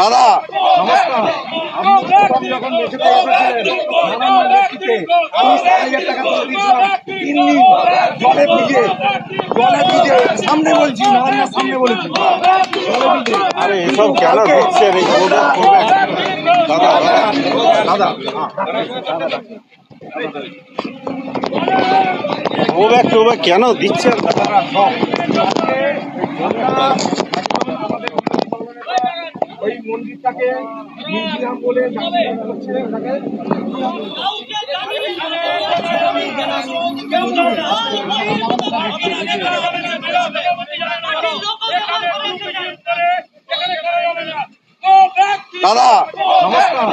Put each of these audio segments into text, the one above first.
দাদা নমস্কার। আপনি যখন মেসেতে এসেছিলেন নানান ব্যক্তিকে আমি সাত হাজার টাকা তুলে দিয়েছিলাম। তিন দিন জলে ভিজে জলে ভিজে সামনে বলছি নারায়ণের সামনে বলেছি। জলে ভিজে। আরে এসব কেন গোটা প্রোডাক্ট দাদা দাদা প্রোডাক্ট টোডাক্ট কেন দিচ্ছেন? দাদারা সব আজকে জলটা একদম আমাদের ওই মন্দিরটাকে মিউজিয়াম বলে ওটাকে দাদা নমস্কার।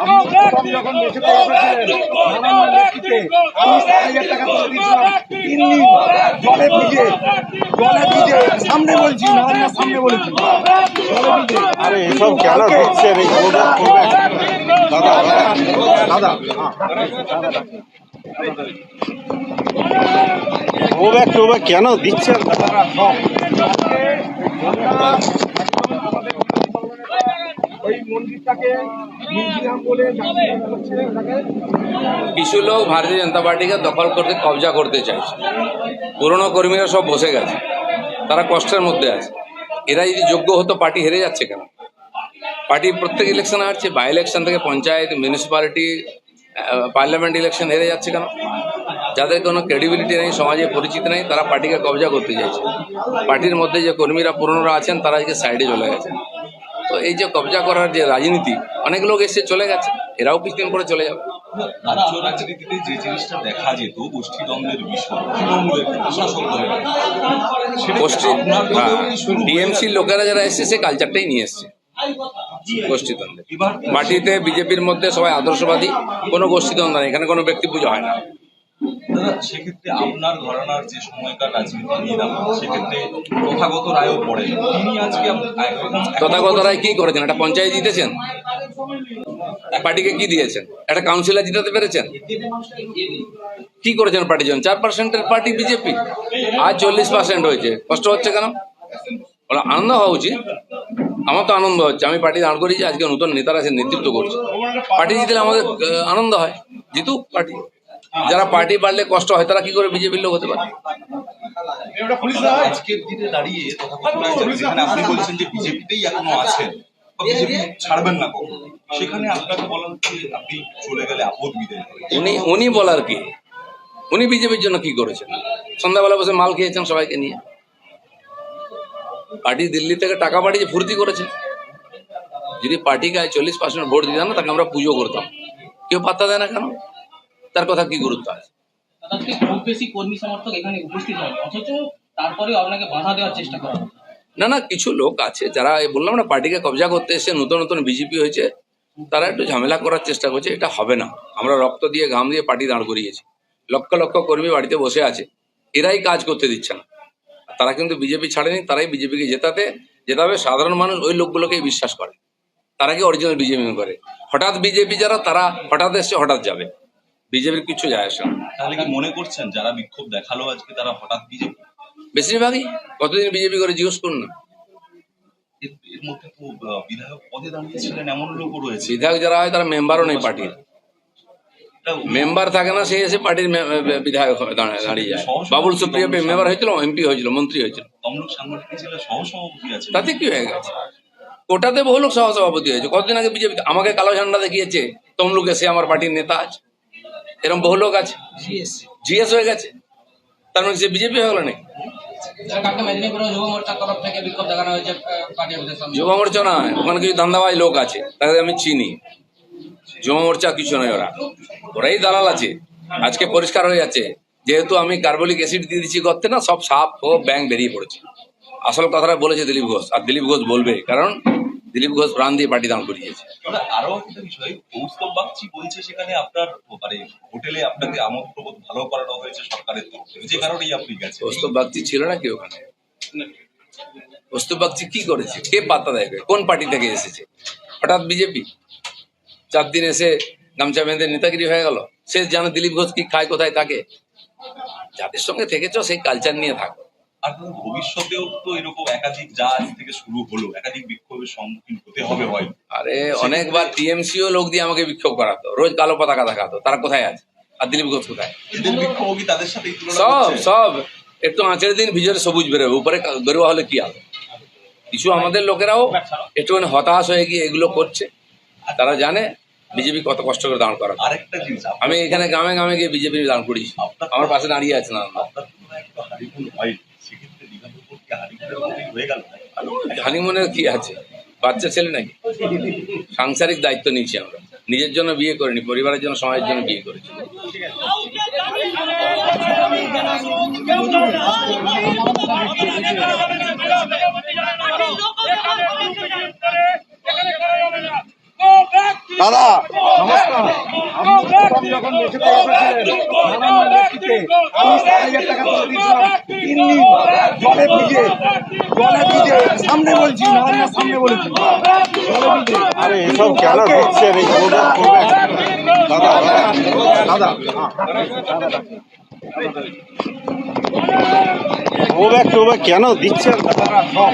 আপনি প্রথম যখন নানান আমি সাত হাজার টাকা তুলে দিয়েছিলাম। তিন দিন জলে ভিজে জলে ভিজে সামনে বলছি নারায়ণের সামনে বলেছি। এসব কেন গোটা প্রোডাক্ট দাদা দাদা টোডাক্ট কেন দিচ্ছেন সব কিছু লোক ভারতীয় জনতা পার্টিকে দখল করতে কবজা করতে চাইছে। পুরনো কর্মীরা সব বসে গেছে। তারা কষ্টের মধ্যে আছে। এরা যদি যোগ্য হতো, পার্টি হেরে যাচ্ছে কেন? পার্টি প্রত্যেক ইলেকশন হারছে বাই ইলেকশন থেকে পঞ্চায়েত মিউনিসিপ্যালিটি পার্লামেন্ট ইলেকশন হেরে যাচ্ছে কেন যাদের কোনো ক্রেডিবিলিটি নেই সমাজে পরিচিত নেই তারা পার্টিকে কবজা করতে চাইছে পার্টির মধ্যে যে কর্মীরা পুরনোরা আছেন তারা আজকে সাইডে চলে গেছেন তো এই যে কবজা করার যে রাজনীতি অনেক লোক এসে চলে গেছে এরাও কিছুদিন পরে চলে যাবে রাজ্য রাজনীতিতে যে জিনিসটা দেখা যেত গোষ্ঠীদ্বন্দ্বের বিষয় গোষ্ঠী ডিএমসির লোকেরা যারা এসছে সে কালচারটাই নিয়ে এসছে গোষ্ঠীদ্বন্দ্বে। পার্টিতে বিজেপির মধ্যে সবাই আদর্শবাদী কোনো গোষ্ঠীদ্বন্দ্ব নেই এখানে কোনো ব্যক্তি পুজো হয় না। দাদা সেক্ষেত্রে আপনার ঘরানার যে সময়কার রাজনীতি নিয়ে সেক্ষেত্রে তথাগত রায়ও পড়ে। তিনি আজকে তথাগত রায় কি করেছেন? একটা পঞ্চায়েত জিতেছেন? পার্টিকে কি দিয়েছেন? একটা কাউন্সিলর জিতাতে পেরেছেন? কি করেছেন পার্টির জন্য চার পার্সেন্টের পার্টি বিজেপি। আজ চল্লিশ পার্সেন্ট হয়েছে। কষ্ট হচ্ছে কেন? আনন্দ হওয়া উচিত। আমার তো আনন্দ হচ্ছে। আমি পার্টি দাঁড় করিয়েছি আজকে নতুন নেতারা সে নেতৃত্ব করছে। পার্টি জিতলে আমাদের আনন্দ হয়। জিতুক পার্টি। যারা পার্টি বাড়লে কষ্ট হয় তারা কি করে বিজেপির লোক হতে পারে? আজকের দিনে দাঁড়িয়ে তথাগত রায় যে- যেখানে আপনি বলছেন যে বিজেপিতেই এখনও আছেন ছাড়বেন না সেখানে আপনাকে বলা হচ্ছে আপনি চলে গেলে আপদ বিদায় উনি উনি বলার কি? উনি বিজেপির জন্য কি করেছেন? সন্ধ্যাবেলা বসে মাল খেয়েছেন সবাইকে নিয়ে। পার্টি দিল্লি থেকে টাকা পাঠিয়ে ফুর্তি করেছে। যদি পার্টিকে চল্লিশ পার্সেন্ট ভোট দিতাম না তাকে আমরা পুজো করতাম। কেউ পাত্তা দেয় না কেন? তার কথা কি গুরুত্ব আছে? আজকে খুব বেশি কর্মী সমর্থক এখানে উপস্থিত হয় অথচ তারপরেও আপনাকে বাধা দেওয়ার চেষ্টা করা না না কিছু লোক আছে যারা বললাম না পার্টিকে কবজা করতে এসে নতুন নতুন বিজেপি হয়েছে তারা একটু ঝামেলা করার চেষ্টা করছে এটা হবে না। আমরা রক্ত দিয়ে ঘাম দিয়ে পার্টি দাঁড় করিয়েছি। লক্ষ লক্ষ কর্মী বাড়িতে বসে আছে এরাই কাজ করতে দিচ্ছে না। তারা কিন্তু বিজেপি ছাড়েনি তারাই বিজেপিকে জেতাতে জেতাবে। সাধারণ মানুষ ওই লোকগুলোকেই বিশ্বাস করে। তারা কি অরিজিনাল বিজেপি করে? হঠাৎ বিজেপি যারা তারা হঠাৎ এসছে হঠাৎ যাবে। বিজেপির কিছু যায় আসে না। তাহলে কি মনে করছেন যারা বিক্ষোভ দেখাল আজকে তারা হঠাৎ বিজেপি বেশিরভাগই। কতদিন বিজেপি করে জিজ্ঞেস করুন না। এর মধ্যে তো বিধায়ক পদে দাঁড়িয়েছিলেন এমন লোকও রয়েছে। বিধায়ক যারা হয় তারা মেম্বারও নেই পার্টির। মেম্বার থাকে না সে এসে পার্টির বিধায়ক দাঁড়িয়ে যায়। বাবুল সুপ্রিয় মেম্বার হয়েছিল এমপি হয়েছিল মন্ত্রী হয়েছিল। তাতে কি হয়ে গেছে? কোটাতে বহু লোক সহসভাপতি হয়েছে। কতদিন আগে বিজেপি আমাকে কালো ঝান্ডা দেখিয়েছে তমলুকে সে আমার পার্টির নেতা আছে। এরকম বহু লোক আছে। জিএস হয়ে গেছে। তার মানে সে বিজেপি হয়ে গেল নাকি? যুব মোর্চা নয় ওখানে কিছু ধান্দাবাজ লোক আছে তাদের আমি চিনি। যুব মোর্চা কিছু নয় ওরা। ওরাই দালাল আছে। আজকে পরিষ্কার হয়ে যাচ্ছে। যেহেতু আমি কার্বলিক অ্যাসিড দিয়ে দিচ্ছি গর্তে না সব সাপ ও ব্যাং বেরিয়ে পড়েছে। আসল কথাটা বলেছে দিলীপ ঘোষ আর দিলীপ ঘোষ বলবে কারণ দিলীপ ঘোষ প্রাণ দিয়ে পার্টি দান করিয়েছে। আরও একটা বিষয় কৌস্তব বাগচি বলছে সেখানে আপনার মানে হোটেলে আপনাকে আমোদ ভালো করানো হয়েছে সরকারের তরফ থেকে। যে কারণেই আপনি গেছেন। কৌস্তব বাগচি ছিল না কি ওখানে? কৌস্তব বাগচি কি করেছে? কে পাত্তা দেয়? কোন পার্টি থেকে এসেছে? হঠাৎ বিজেপি? চার দিন এসে গামছা বেঁধে নেতাগিরি হয়ে গেল। সে জানে দিলীপ ঘোষ কি খায় কোথায় থাকে। যাদের সঙ্গে থেকেছ সেই কালচার নিয়ে থাকো। আর ভবিষ্যতেও তো এরকম একাধিক যা থেকে শুরু হলো একাধিক বিক্ষোভের সম্মুখীন হতে হবে হয়। আরে অনেকবার টিএমসিও লোক দিয়ে আমাকে বিক্ষোভ করাতো রোজ কালো পতাকা দেখাতো তারা কোথায় আছে? আর দিলীপ ঘোষ কোথায়? বিক্ষোভ কি তাদের সাথে সব সব। একটু আঁচের দিন ভিজরে সবুজ বেরোবে উপরে গরুয়া হলে কি হবে? কিছু আমাদের লোকেরাও একটুখানি হতাশ হয়ে গিয়ে এগুলো করছে। তারা জানে বিজেপি কত কষ্ট করে দাঁড় করা আরেকটা জিনিস আমি এখানে গ্রামে গ্রামে গিয়ে বিজেপি দাঁড় করি আমার পাশে দাঁড়িয়ে আছে না। হয় কি হয়ে হানিমুনের কি আছে? বাচ্চা ছেলে নাকি? সাংসারিক দায়িত্ব নিয়েছি আমরা। নিজের জন্য বিয়ে করিনি পরিবারের জন্য সমাজের জন্য বিয়ে করেছি। দাদা নমস্কার আপনি প্রথম যখন বসে নানান ব্যক্তিতে আমি সাত হাজার টাকা তুলে দিয়েছিলাম তিন দিন জলে ভিজে জলে ভিজে সামনে বলছি নারায়ণের সামনে বলেছি জলে ভিজে আরে এসব কেন দিচ্ছেন এই দাদা দাদা দাদা কেন দিচ্ছেন দাদা সব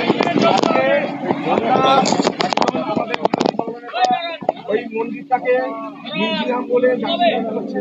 ওই মন্দিরটাকে বলে হচ্ছে।